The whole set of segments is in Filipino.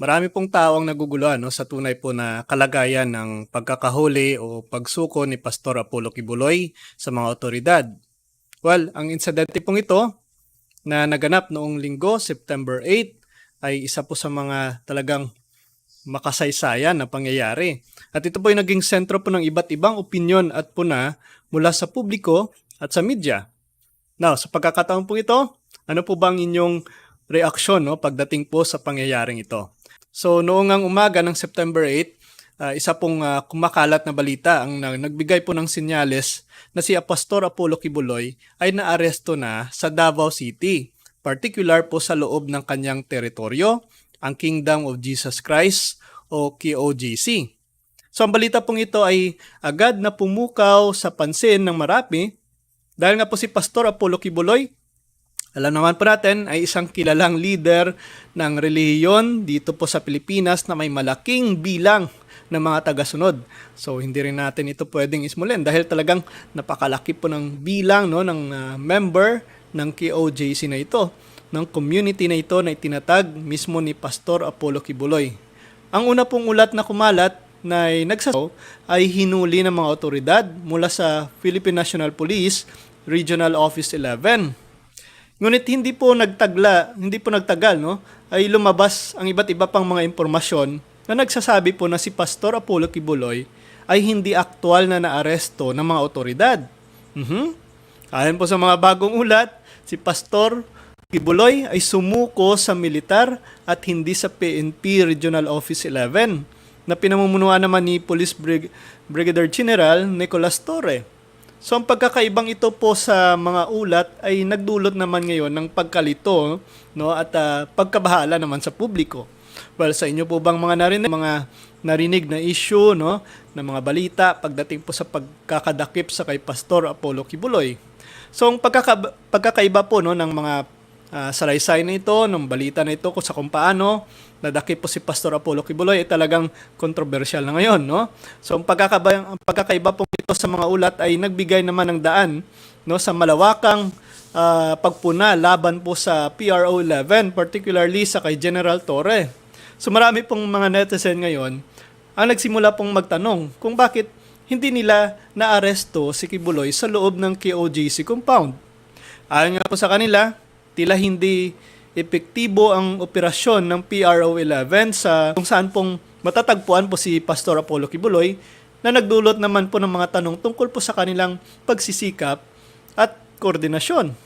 Marami pong tao ang naguguluhan no, sa tunay po na kalagayan ng pagkakahuli o pagsuko ni Pastor Apollo Kibuloy sa mga otoridad. Well, ang insidente pong ito na naganap noong linggo, September 8, ay isa po sa mga talagang makasaysayan na pangyayari. At ito po ay naging sentro po ng iba't ibang opinyon at puna mula sa publiko at sa media. Now, sa pagkakataon po ito, ano po bang inyong reaksyon no, pagdating po sa pangyayaring ito? So noong ang umaga ng September 8, uh, isa pong uh, kumakalat na balita ang uh, nagbigay po ng sinyales na si Apostol Apollo Kibuloy ay naaresto na sa Davao City, particular po sa loob ng kanyang teritoryo, ang Kingdom of Jesus Christ o KOJC. So ang balita pong ito ay agad na pumukaw sa pansin ng marami dahil nga po si Pastor Apollo Kibuloy alam naman po natin ay isang kilalang leader ng relihiyon dito po sa Pilipinas na may malaking bilang ng mga tagasunod. So hindi rin natin ito pwedeng ismulin dahil talagang napakalaki po ng bilang no ng uh, member ng KOJC na ito, ng community na ito na itinatag mismo ni Pastor Apollo Kibuloy. Ang una pong ulat na kumalat na nagsasaw ay hinuli ng mga otoridad mula sa Philippine National Police Regional Office 11 Ngunit hindi po nagtagla, hindi po nagtagal, no? Ay lumabas ang iba't iba pang mga impormasyon na nagsasabi po na si Pastor Apollo Kibuloy ay hindi aktual na naaresto ng mga otoridad. Mm-hmm. Ayon po sa mga bagong ulat, si Pastor Kibuloy ay sumuko sa militar at hindi sa PNP Regional Office 11 na pinamumunuan naman ni Police Brig- Brigadier General Nicolas Torre. So ang pagkakaibang ito po sa mga ulat ay nagdulot naman ngayon ng pagkalito no at uh, pagkabahala naman sa publiko. Well, sa inyo po bang mga narinig mga narinig na issue no ng mga balita pagdating po sa pagkakadakip sa kay Pastor Apollo Kibuloy. So ang pagkaka, pagkakaiba po no ng mga uh, salaysay na ito, ng balita na ito kung sa kung paano nadakip po si Pastor Apollo Kibuloy ay talagang kontrobersyal na ngayon. No? So ang, pagkakaba, ang pagkakaiba po ito sa mga ulat ay nagbigay naman ng daan no, sa malawakang uh, pagpuna laban po sa PRO 11, particularly sa kay General Torre. So marami pong mga netizen ngayon ang nagsimula pong magtanong kung bakit hindi nila naaresto si Kibuloy sa loob ng KOJC compound. Ayon nga po sa kanila, tila hindi epektibo ang operasyon ng PRO 11 sa kung saan pong matatagpuan po si Pastor Apollo Kibuloy na nagdulot naman po ng mga tanong tungkol po sa kanilang pagsisikap at koordinasyon.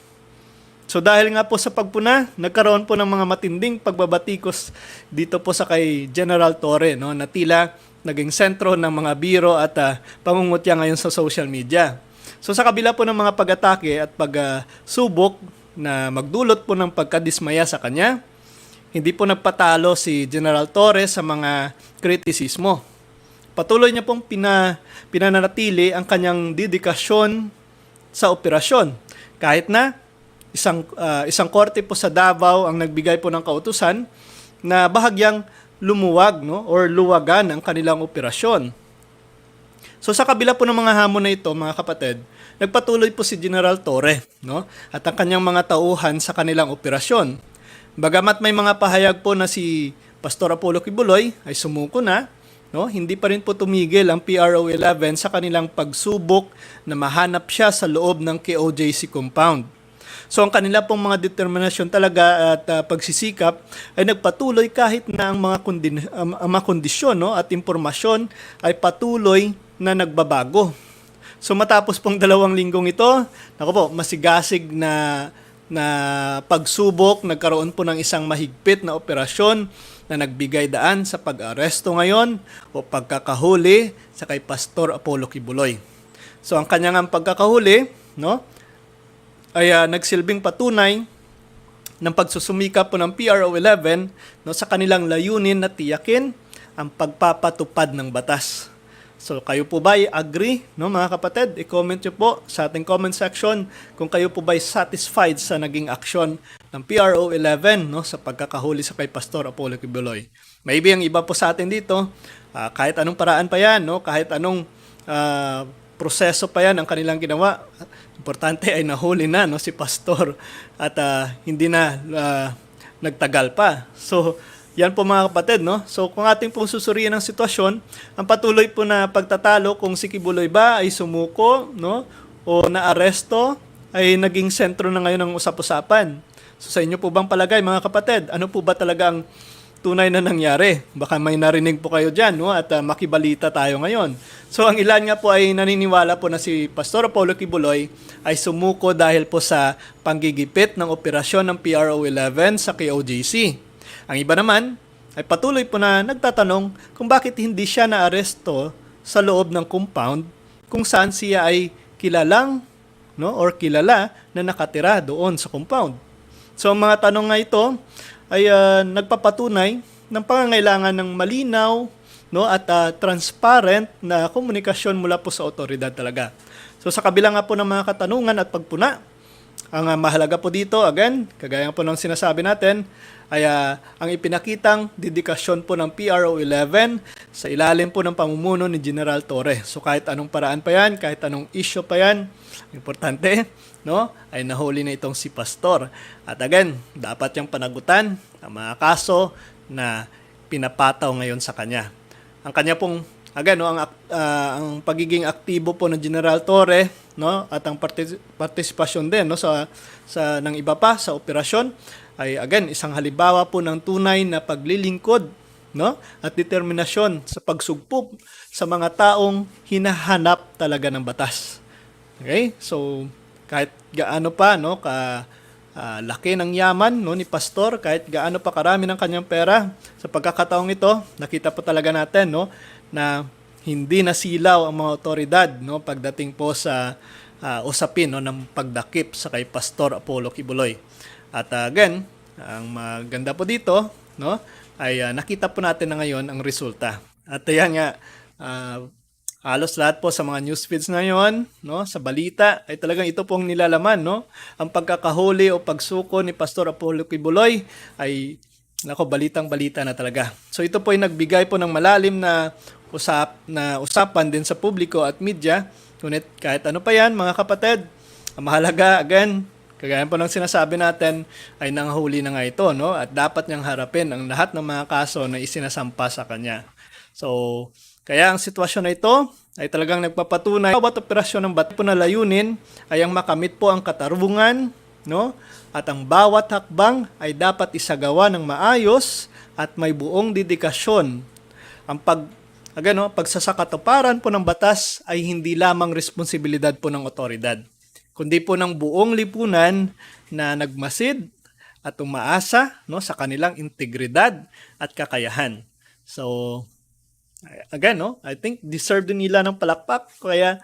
So dahil nga po sa pagpuna, nagkaroon po ng mga matinding pagbabatikos dito po sa kay General Torre no, na tila naging sentro ng mga biro at uh, pangungutya ngayon sa social media. So sa kabila po ng mga pag-atake at pag-subok uh, na magdulot po ng pagkadismaya sa kanya. Hindi po nagpatalo si General Torres sa mga kritisismo. Patuloy niya pong pina, pinananatili ang kanyang dedikasyon sa operasyon. Kahit na isang, uh, isang korte po sa Davao ang nagbigay po ng kautusan na bahagyang lumuwag no, or luwagan ang kanilang operasyon. So sa kabila po ng mga hamon na ito, mga kapatid, nagpatuloy po si General Torre no? at ang kanyang mga tauhan sa kanilang operasyon. Bagamat may mga pahayag po na si Pastor Apollo Kibuloy ay sumuko na, no? hindi pa rin po tumigil ang PRO 11 sa kanilang pagsubok na mahanap siya sa loob ng KOJC compound. So ang kanila pong mga determinasyon talaga at uh, pagsisikap ay nagpatuloy kahit na ang mga, kondin- um, mga kondisyon no, at impormasyon ay patuloy na nagbabago. So matapos pong dalawang linggong ito, nako po, masigasig na na pagsubok, nagkaroon po ng isang mahigpit na operasyon na nagbigay daan sa pag-aresto ngayon o pagkakahuli sa kay Pastor Apollo Kibuloy. So ang kanyang pagkakahuli, no, ay uh, nagsilbing patunay ng pagsusumika po ng PRO 11 no, sa kanilang layunin na tiyakin ang pagpapatupad ng batas. So kayo po ba agree, no mga kapatid? I-comment nyo po sa ating comment section kung kayo po ba satisfied sa naging aksyon ng PRO 11 no sa pagkakahuli sa kay Pastor Apollo Kibuloy. Maybe ang iba po sa atin dito, uh, kahit anong paraan pa yan, no, kahit anong uh, proseso pa yan ang kanilang ginawa, importante ay nahuli na no si pastor at uh, hindi na uh, nagtagal pa. So yan po mga kapatid, no? So kung ating pong susuriin ang sitwasyon, ang patuloy po na pagtatalo kung si Kibuloy ba ay sumuko, no? O naaresto, ay naging sentro na ngayon ng usap-usapan. So sa inyo po bang palagay mga kapatid, ano po ba talagang tunay na nangyari? Baka may narinig po kayo dyan, no? At ah, makibalita tayo ngayon. So ang ilan nga po ay naniniwala po na si Pastor Apollo Kibuloy ay sumuko dahil po sa panggigipit ng operasyon ng PRO-11 sa KOJC. Ang iba naman ay patuloy po na nagtatanong kung bakit hindi siya naaresto sa loob ng compound kung saan siya ay kilalang no or kilala na nakatira doon sa compound. So ang mga tanong nga ito ay ah, nagpapatunay ng pangangailangan ng malinaw no at ah, transparent na komunikasyon mula po sa otoridad talaga. So sa kabila nga po ng mga katanungan at pagpuna, ang ah, mahalaga po dito, again, kagaya po ng sinasabi natin, ay ah, ang ipinakitang dedikasyon po ng PRO-11 sa ilalim po ng pamumuno ni General Torre. So kahit anong paraan pa yan, kahit anong issue pa yan, importante, no, ay nahuli na itong si Pastor. At again, dapat yung panagutan ang mga kaso na pinapataw ngayon sa kanya. Ang kanya pong again no, ang ah, ang pagiging aktibo po ng General Torre no at ang partic- partisipasyon din no sa sa ng iba pa sa operasyon ay again isang halimbawa po ng tunay na paglilingkod no at determinasyon sa pagsugpo sa mga taong hinahanap talaga ng batas. Okay? So kahit gaano pa no ka ah, laki ng yaman no ni pastor kahit gaano pa karami ng kanyang pera. Sa pagkakataong ito nakita po talaga natin no na hindi nasilaw ang mga otoridad no pagdating po sa ah, usapin no ng pagdakip sa kay pastor Apollo Kibuloy. At ah, again ang maganda po dito no ay ah, nakita po natin na ngayon ang resulta. At ayan nga ah, Halos lahat po sa mga news feeds ngayon, no, sa balita ay talagang ito pong nilalaman, no. Ang pagkakahuli o pagsuko ni Pastor Apollo Kibuloy ay nako balitang-balita na talaga. So ito po ay nagbigay po ng malalim na usap na usapan din sa publiko at media. Ngunit kahit ano pa 'yan, mga kapatid, ang mahalaga again, kagaya po ng sinasabi natin ay nanghuli na nga ito, no? At dapat niyang harapin ang lahat ng mga kaso na isinasampa sa kanya. So, kaya ang sitwasyon na ito ay talagang nagpapatunay bawat operasyon ng bato na layunin ay ang makamit po ang katarungan, no? At ang bawat hakbang ay dapat isagawa ng maayos at may buong dedikasyon. Ang pag again, no, pagsasakatuparan po ng batas ay hindi lamang responsibilidad po ng otoridad, kundi po ng buong lipunan na nagmasid at umaasa no sa kanilang integridad at kakayahan. So, again, no, I think deserve din nila ng palakpak. Kaya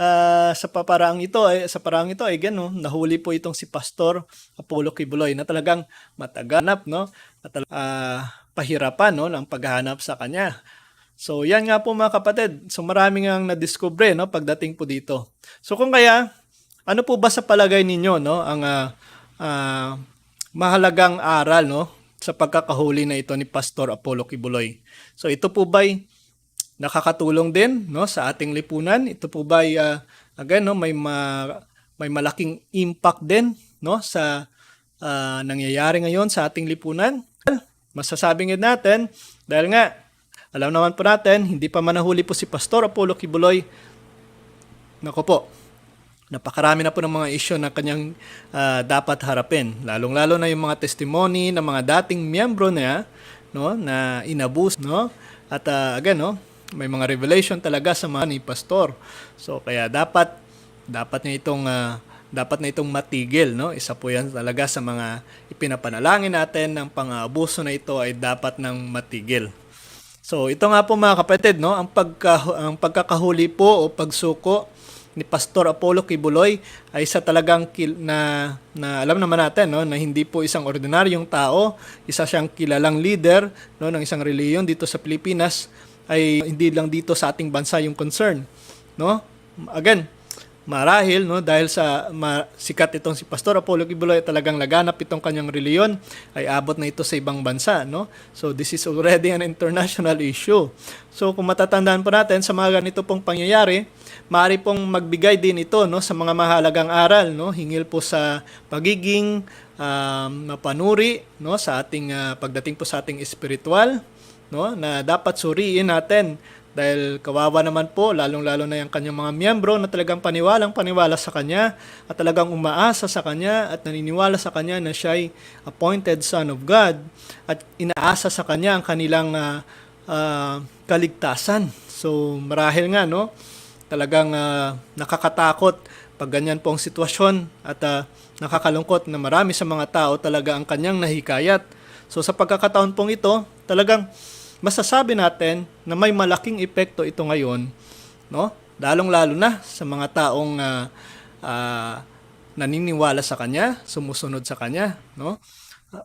ah, sa paparaang ito ay sa paraang ito again, no, nahuli po itong si Pastor Apollo Kibuloy na talagang mataganap, no, at ah, pahirapan no ng paghahanap sa kanya. So, yan nga po mga kapatid. So, marami nga na-discover no, pagdating po dito. So, kung kaya, ano po ba sa palagay ninyo no, ang ah, ah, mahalagang aral no, sa pagkakahuli na ito ni Pastor Apollo Kibuloy? So, ito po ba'y nakakatulong din no sa ating lipunan. Ito po ba ay ah, again no may ma- may malaking impact din no sa ah, nangyayari ngayon sa ating lipunan. Masasabi nga natin dahil nga alam naman po natin hindi pa man nahuli po si Pastor Apollo Kibuloy. Nako po. Napakarami na po ng mga issue na kanyang ah, dapat harapin. Lalong-lalo na yung mga testimony ng mga dating miyembro niya no na inabuse no at ah, again no may mga revelation talaga sa mga ni pastor. So kaya dapat dapat na itong ah, dapat na itong matigil no. Isa po 'yan talaga sa mga ipinapanalangin natin ng pang-aabuso na ito ay dapat nang matigil. So ito nga po mga kapatid no, ang pagka ang pagkakahuli po o pagsuko ni Pastor Apollo Kibuloy ay isa talagang kil- na, na alam naman natin no na hindi po isang ordinaryong tao, isa siyang kilalang leader no ng isang reliyon dito sa Pilipinas ay hindi lang dito sa ating bansa yung concern, no? Again, marahil no dahil sa ma- sikat itong si Pastor Apollo Kibuloy talagang laganap itong kanyang reliyon ay abot na ito sa ibang bansa no? So this is already an international issue. So kung matatandaan po natin sa mga ganito pong pangyayari maaari pong magbigay din ito no sa mga mahalagang aral no? Hingil po sa pagiging um, mapanuri no sa ating ah, pagdating po sa ating espiritual no na dapat suriin natin dahil kawawa naman po lalong-lalo na yung kanyang mga miyembro na talagang paniwalang paniwala sa kanya at talagang umaasa sa kanya at naniniwala sa kanya na siya ay appointed son of God at inaasa sa kanya ang kanilang ah, ah, kaligtasan. So marahil nga no talagang ah, nakakatakot pag ganyan po ang sitwasyon at ah, nakakalungkot na marami sa mga tao talaga ang kanyang nahikayat. So sa pagkakataon pong ito, talagang masasabi natin na may malaking epekto ito ngayon, no? Lalong-lalo na sa mga taong ah, ah, naniniwala sa kanya, sumusunod sa kanya, no?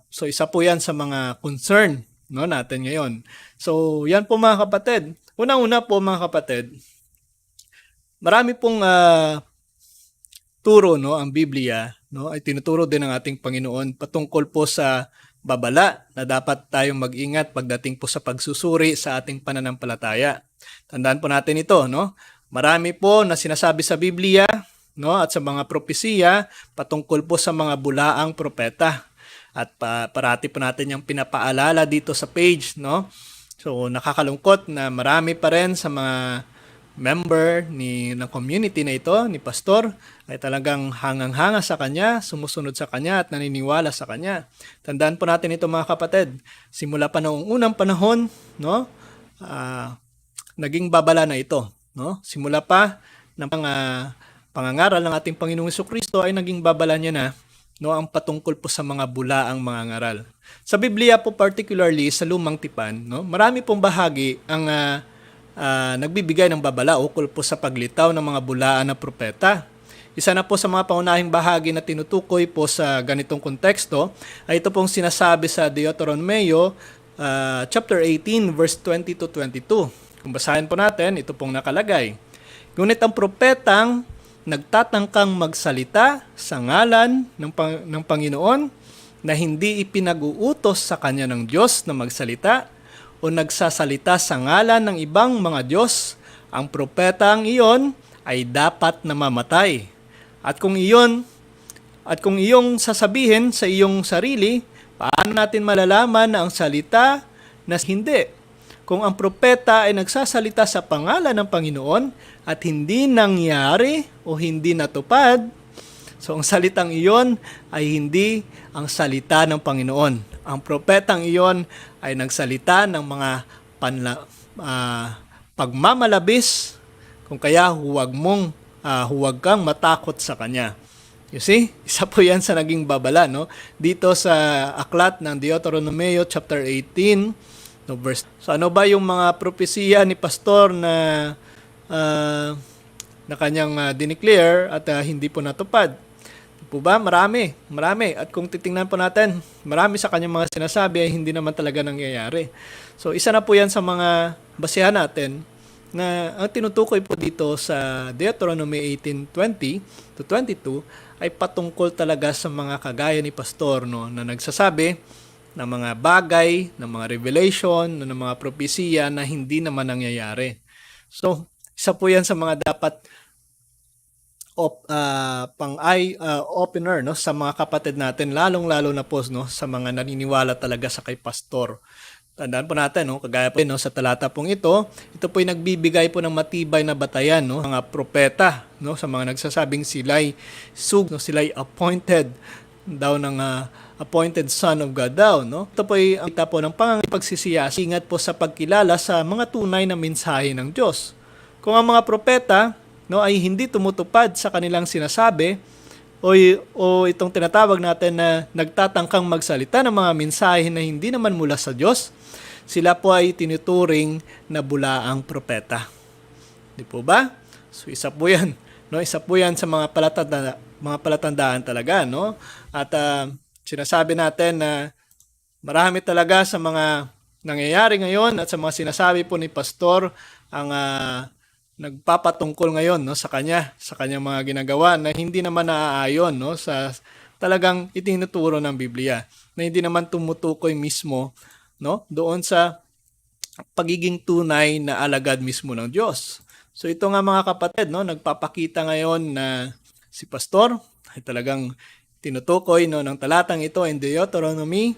So isa po 'yan sa mga concern no natin ngayon. So yan po mga kapatid. Unang-una po mga kapatid, marami pong ah, turo no ang Biblia no ay tinuturo din ng ating Panginoon patungkol po sa babala na dapat tayong mag-ingat pagdating po sa pagsusuri sa ating pananampalataya. Tandaan po natin ito no. Marami po na sinasabi sa Biblia no at sa mga propesiya patungkol po sa mga bulaang propeta. At pa, parati po natin yung pinapaalala dito sa page no. So nakakalungkot na marami pa rin sa mga member ni ng community na ito, ni pastor, ay talagang hangang-hanga sa kanya, sumusunod sa kanya at naniniwala sa kanya. Tandaan po natin ito mga kapatid. Simula pa noong unang panahon, no? ah, naging babala na ito, no? Simula pa ng ah, pangangaral ng ating Panginoong Kristo ay naging babala niya na no ang patungkol po sa mga bulaang mga ngaral. Sa Biblia po particularly sa Lumang Tipan, no, marami pong bahagi ang ah, ah, nagbibigay ng babala ukol po sa paglitaw ng mga bulaan na propeta. Isa na po sa mga pangunahing bahagi na tinutukoy po sa ganitong konteksto ay ito pong sinasabi sa Deuteronomeo ah, chapter 18 verse 20 to 22. Kung basahin po natin, ito pong nakalagay. Ngunit ang propetang nagtatangkang magsalita sa ngalan ng, Pang- ng Panginoon na hindi ipinag-uutos sa kanya ng Diyos na magsalita o nagsasalita sa ngalan ng ibang mga Diyos, ang propetang iyon ay dapat namamatay. At kung iyon at kung iyong sasabihin sa iyong sarili, paano natin malalaman na ang salita na hindi? Kung ang propeta ay nagsasalita sa pangalan ng Panginoon at hindi nangyari o hindi natupad, so ang salitang iyon ay hindi ang salita ng Panginoon. Ang propetang iyon ay nagsalita ng mga panla, ah, pagmamalabis, kung kaya huwag mong ah, huwag kang matakot sa kanya. You see? Isa po yan sa naging babala, no? Dito sa aklat ng Deuteronomeo chapter 18, no, verse. So ano ba yung mga propesiya ni pastor na ah, na kanyang uh, dineclare at ah, hindi po natupad? Po ba? Marami. Marami. At kung titingnan po natin, marami sa kanyang mga sinasabi ay hindi naman talaga nangyayari. So isa na po yan sa mga basehan natin na ang tinutukoy po dito sa Deuteronomy 18:20 to 22 ay patungkol talaga sa mga kagaya ni pastor no na nagsasabi ng mga bagay, ng mga revelation, ng mga propesiya na hindi naman nangyayari. So, isa po 'yan sa mga dapat op, ah, pang eye ah, opener no sa mga kapatid natin lalong-lalo na po no sa mga naniniwala talaga sa kay pastor. Tandaan po natin, no, kagaya po no, sa talata pong ito, ito po ay nagbibigay po ng matibay na batayan, no, mga propeta, no, sa mga nagsasabing sila'y sug, no, sila'y appointed daw ng ah, appointed son of God daw, no. Ito po ay ang kita po ng pangangipagsisiyas, ingat po sa pagkilala sa mga tunay na mensahe ng Diyos. Kung ang mga propeta, no, ay hindi tumutupad sa kanilang sinasabi, o, o itong tinatawag natin na nagtatangkang magsalita ng mga mensahe na hindi naman mula sa Diyos, sila po ay tinuturing na bulaang propeta. Di po ba? So isa po 'yan, no? Isa po 'yan sa mga palatanda, mga palatandaan talaga, no? At ah, sinasabi natin na marami talaga sa mga nangyayari ngayon at sa mga sinasabi po ni pastor ang ah, nagpapatungkol ngayon no sa kanya, sa kanyang mga ginagawa na hindi naman naaayon no sa talagang itinuturo ng Biblia na hindi naman tumutukoy mismo no doon sa pagiging tunay na alagad mismo ng Diyos. So ito nga mga kapatid no nagpapakita ngayon na si pastor ay talagang tinutukoy no ng talatang ito in Deuteronomy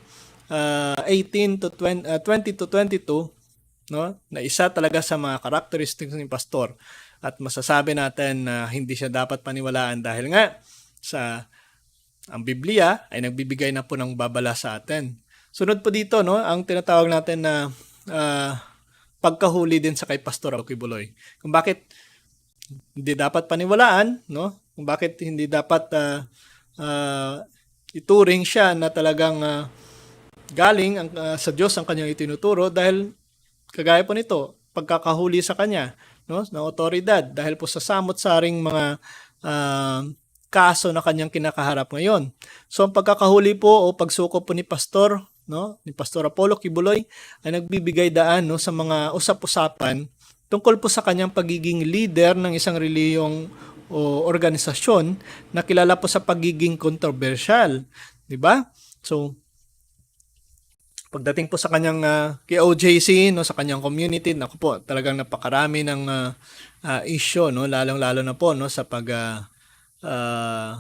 uh, 18 to 20, uh, 20 to 22 no na isa talaga sa mga characteristics ng pastor at masasabi natin na hindi siya dapat paniwalaan dahil nga sa ang Biblia ay nagbibigay na po ng babala sa atin. Sunod po dito no ang tinatawag natin na uh, pagkahuli din sa kay Pastor Kibuloy. Kung bakit hindi dapat paniwalaan, no? Kung bakit hindi dapat uh, uh, ituring siya na talagang uh, galing ang, uh, sa Diyos ang kanyang itinuturo dahil kagaya po nito, pagkakahuli sa kanya no, ng otoridad dahil po sa samot-saring mga uh, kaso na kanyang kinakaharap ngayon. So ang pagkakahuli po o pagsuko po ni pastor, no, ni Pastor Apollo Kibuloy ay nagbibigay daan no sa mga usap-usapan tungkol po sa kanyang pagiging leader ng isang reliyong o organisasyon na kilala po sa pagiging controversial, 'di ba? So pagdating po sa kanyang uh, kay no sa kanyang community nako po talagang napakarami ng uh, uh, issue no lalong lalo na po no sa pag uh, uh,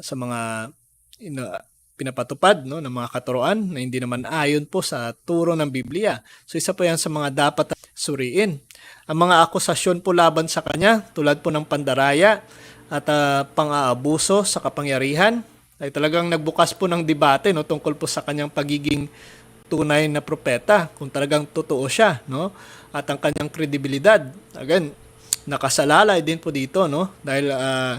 sa mga you know, pinapatupad no ng mga katuroan na hindi naman ayon po sa turo ng Biblia. So isa po 'yan sa mga dapat suriin. Ang mga akusasyon po laban sa kanya tulad po ng pandaraya at uh, pang-aabuso sa kapangyarihan ay talagang nagbukas po ng debate no tungkol po sa kanyang pagiging tunay na propeta kung talagang totoo siya no at ang kanyang kredibilidad. Again nakasalalay din po dito no dahil uh,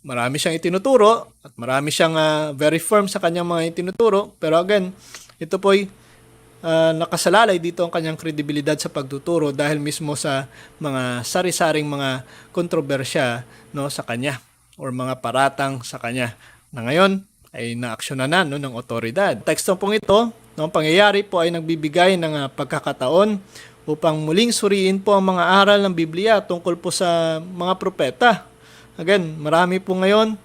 marami siyang itinuturo at marami siyang uh, very firm sa kanyang mga itinuturo. Pero again ito po ay uh, nakasalalay dito ang kanyang kredibilidad sa pagtuturo dahil mismo sa mga sari-saring mga kontrobersya no sa kanya or mga paratang sa kanya na ngayon ay naaksyonan na no, ng otoridad. Teksto pong ito, no, ang pangyayari po ay nagbibigay ng uh, pagkakataon upang muling suriin po ang mga aral ng Biblia tungkol po sa mga propeta. Again, marami po ngayon,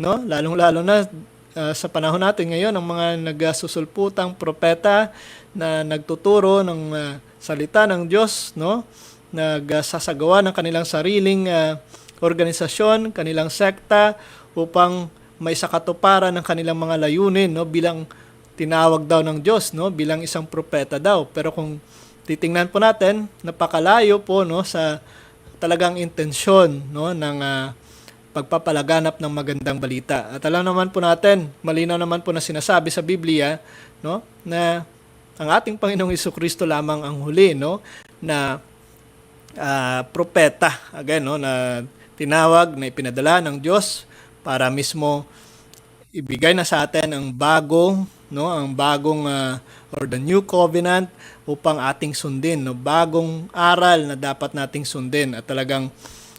no, lalong-lalo na uh, sa panahon natin ngayon, ang mga nagsusulputang propeta na nagtuturo ng uh, salita ng Diyos, no, nagsasagawa ng kanilang sariling uh, organisasyon, kanilang sekta upang may sakatuparan ng kanilang mga layunin no bilang tinawag daw ng Diyos no bilang isang propeta daw. Pero kung titingnan po natin napakalayo po no sa talagang intensyon no ng uh, pagpapalaganap ng magandang balita. At alam naman po natin malinaw naman po na sinasabi sa Biblia no na ang ating Panginoong Kristo lamang ang huli no na uh, propeta. Again no na tinawag na ipinadala ng Diyos para mismo ibigay na sa atin ang bagong no ang bagong uh, or the new covenant upang ating sundin no bagong aral na dapat nating sundin at talagang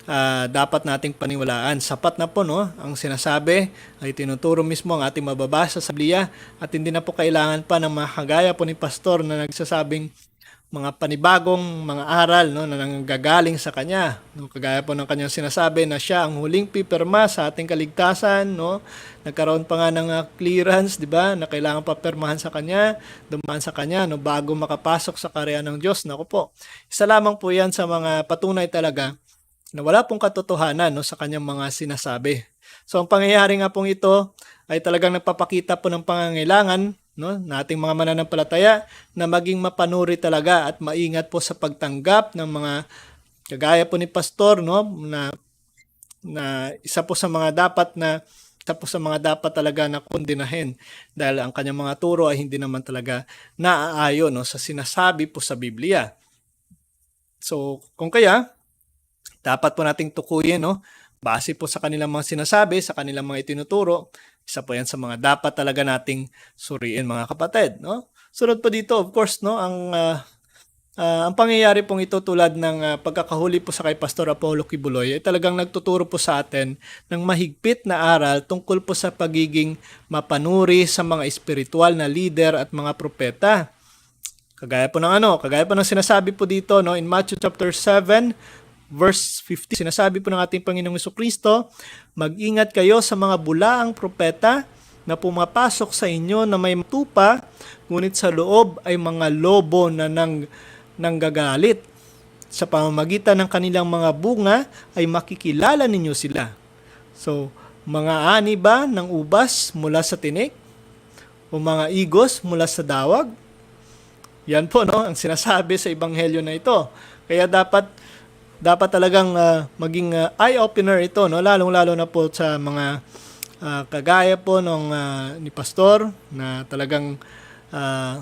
uh, dapat nating paniwalaan. Sapat na po no ang sinasabi ay tinuturo mismo ang ating mababasa sa Biblia at hindi na po kailangan pa ng mga kagaya po ni pastor na nagsasabing mga panibagong mga aral no, na nanggagaling sa kanya. No, kagaya po ng kanyang sinasabi na siya ang huling pipirma sa ating kaligtasan. No? Nagkaroon pa nga ng uh, clearance, di ba, na kailangan pa pirmahan sa kanya, dumaan sa kanya no, bago makapasok sa karya ng Diyos. Naku po, isa lamang po yan sa mga patunay talaga na wala pong katotohanan no, sa kanyang mga sinasabi. So ang pangyayari nga pong ito ay talagang nagpapakita po ng pangangailangan no, nating mga mananampalataya na maging mapanuri talaga at maingat po sa pagtanggap ng mga kagaya po ni pastor no na na isa po sa mga dapat na isa po sa mga dapat talaga na kondinahin dahil ang kanyang mga turo ay hindi naman talaga naaayon no, sa sinasabi po sa Biblia. So, kung kaya, dapat po nating tukuyin no, base po sa kanilang mga sinasabi, sa kanilang mga itinuturo, isa po yan sa mga dapat talaga nating suriin mga kapatid. No? Sunod pa dito, of course, no, ang uh, uh, ang pangyayari pong ito tulad ng uh, pagkakahuli po sa kay Pastor Apollo Kibuloy ay talagang nagtuturo po sa atin ng mahigpit na aral tungkol po sa pagiging mapanuri sa mga espiritual na leader at mga propeta. Kagaya po ng ano, kagaya po ng sinasabi po dito no in Matthew chapter 7 verse 50 sinasabi po ng ating Panginoong Kristo, mag-ingat kayo sa mga bulaang propeta na pumapasok sa inyo na may tupa, ngunit sa loob ay mga lobo na nang nanggagalit. Sa pamamagitan ng kanilang mga bunga ay makikilala ninyo sila. So, mga ani ba ng ubas mula sa tinik? O mga igos mula sa dawag? Yan po no, ang sinasabi sa ebanghelyo na ito. Kaya dapat dapat talagang ah, maging ah, eye opener ito no, lalong-lalo na po sa mga ah, kagaya po nung ah, ni pastor na talagang ah,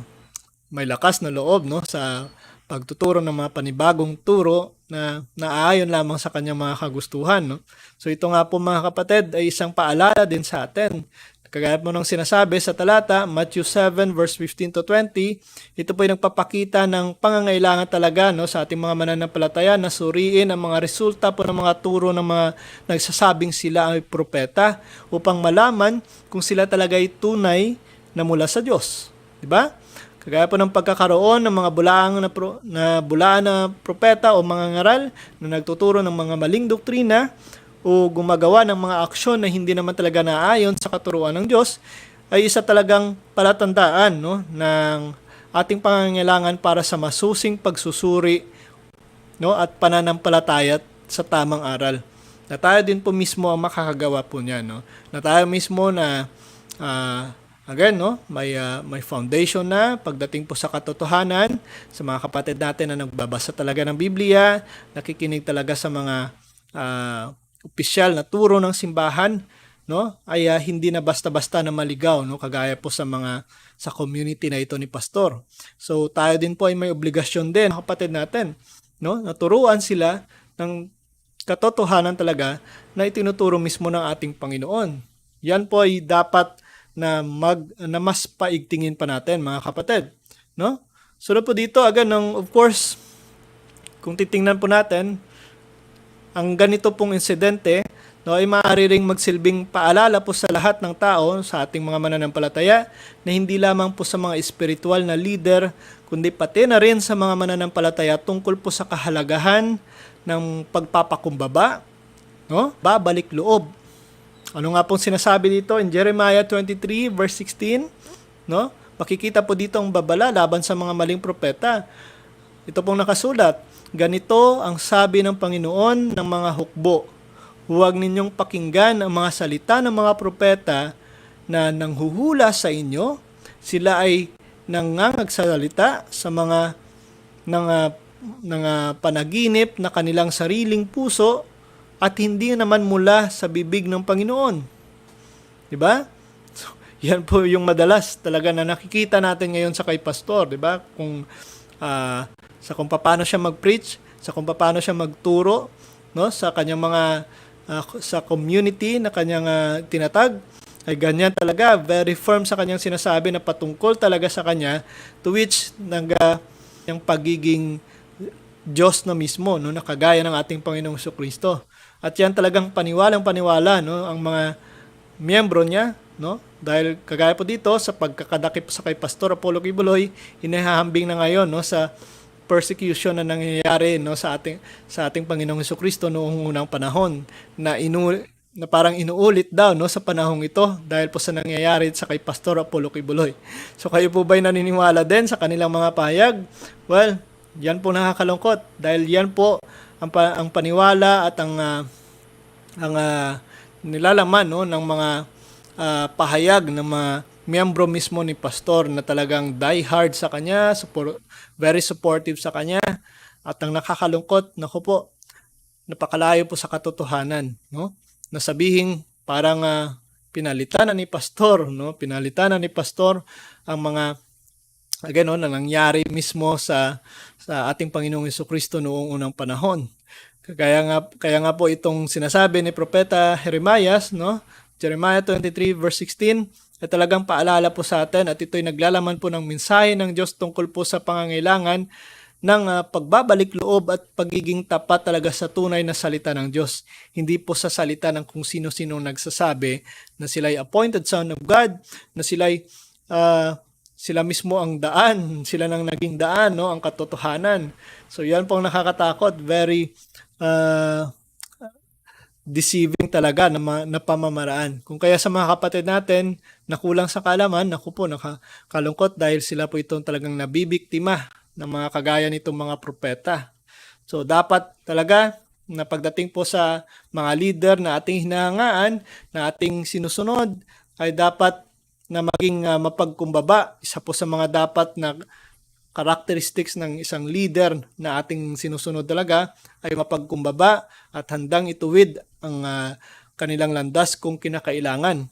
may lakas na loob no sa pagtuturo ng mga panibagong turo na naaayon lamang sa kanyang mga kagustuhan no. So ito nga po mga kapatid ay isang paalala din sa atin Kagaya mo nang sinasabi sa talata, Matthew 7 verse 15 to 20, ito po ay nagpapakita ng pangangailangan talaga no, sa ating mga mananampalataya na suriin ang mga resulta po ng mga turo ng mga nagsasabing sila ay propeta upang malaman kung sila talaga ay tunay na mula sa Diyos. Di ba? Kagaya po ng pagkakaroon ng mga bulaang na, pro, na bulaan na propeta o mga ngaral na nagtuturo ng mga maling doktrina o gumagawa ng mga aksyon na hindi naman talaga naayon sa katuruan ng Diyos ay isa talagang palatandaan no, ng ating pangangailangan para sa masusing pagsusuri no, at pananampalataya sa tamang aral. Na tayo din po mismo ang makakagawa po niyan. No? Na tayo mismo na ah, again, no, may, ah, may foundation na pagdating po sa katotohanan, sa mga kapatid natin na nagbabasa talaga ng Biblia, nakikinig talaga sa mga ah, opisyal na turo ng simbahan, no? Ay ah, hindi na basta-basta na maligaw, no? Kagaya po sa mga sa community na ito ni pastor. So tayo din po ay may obligasyon din, kapatid natin, no? Naturuan sila ng katotohanan talaga na itinuturo mismo ng ating Panginoon. Yan po ay dapat na mag na mas paigtingin pa natin mga kapatid, no? Sunod po dito agad ng of course kung titingnan po natin ang ganito pong insidente no, ay maaari ring magsilbing paalala po sa lahat ng tao, sa ating mga mananampalataya, na hindi lamang po sa mga espiritual na leader, kundi pati na rin sa mga mananampalataya tungkol po sa kahalagahan ng pagpapakumbaba, no? babalik loob. Ano nga pong sinasabi dito in Jeremiah 23 verse 16, no? Makikita po dito ang babala laban sa mga maling propeta. Ito pong nakasulat, Ganito ang sabi ng Panginoon ng mga hukbo. Huwag ninyong pakinggan ang mga salita ng mga propeta na nanghuhula sa inyo. Sila ay nangangagsalita sa mga ng, ng panaginip na kanilang sariling puso at hindi naman mula sa bibig ng Panginoon. 'Di ba? So, yan po yung madalas talaga na nakikita natin ngayon sa kay pastor, 'di ba? Kung ah, sa kung paano siya mag-preach, sa kung paano siya magturo, no, sa kanyang mga ah, sa community na kanyang ah, tinatag ay ganyan talaga, very firm sa kanyang sinasabi na patungkol talaga sa kanya to which nang ah, yung pagiging Diyos na mismo, no, na kagaya ng ating Panginoong Kristo. At yan talagang paniwalang paniwala, no, ang mga miyembro niya, no, dahil kagaya po dito sa pagkakadakip sa kay Pastor Apollo Kibuloy, inihahambing na ngayon no sa persecution na nangyayari no sa ating sa ating Panginoong Kristo noong unang panahon na inu na parang inuulit daw no sa panahong ito dahil po sa nangyayari sa kay Pastor Apollo Kibuloy. So kayo po ba'y naniniwala din sa kanilang mga pahayag? Well, yan po nakakalungkot dahil yan po ang, ang paniwala at ang ah, ang ah, nilalaman no ng mga ah, pahayag ng mga miyembro mismo ni pastor na talagang die hard sa kanya, support, very supportive sa kanya. At ang nakakalungkot, nako po, napakalayo po sa katotohanan, no? Nasabihin parang ah, pinalitan na ni pastor, no? Pinalitan na ni pastor ang mga again, no, na nangyari mismo sa sa ating Panginoong Kristo noong unang panahon. Kaya nga kaya nga po itong sinasabi ni propeta Jeremias, no? Jeremiah 23 verse 16 ay talagang paalala po sa atin at ito'y naglalaman po ng mensahe ng Diyos tungkol po sa pangangailangan ng uh, pagbabalik loob at pagiging tapat talaga sa tunay na salita ng Diyos. Hindi po sa salita ng kung sino-sino nagsasabi na sila'y appointed son of God, na sila'y uh, sila mismo ang daan, sila nang naging daan, no, ang katotohanan. So yan po ang nakakatakot, very uh, deceiving talaga na, ma- na pamamaraan. Kung kaya sa mga kapatid natin na kulang sa kalaman, naku po, nakakalungkot dahil sila po itong talagang nabibiktima ng mga kagaya nitong mga propeta. So dapat talaga na pagdating po sa mga leader na ating hinahangaan, na ating sinusunod, ay dapat na maging ah, mapagkumbaba. Isa po sa mga dapat na characteristics ng isang leader na ating sinusunod talaga ay mapagkumbaba at handang ituwid ang ah, kanilang landas kung kinakailangan.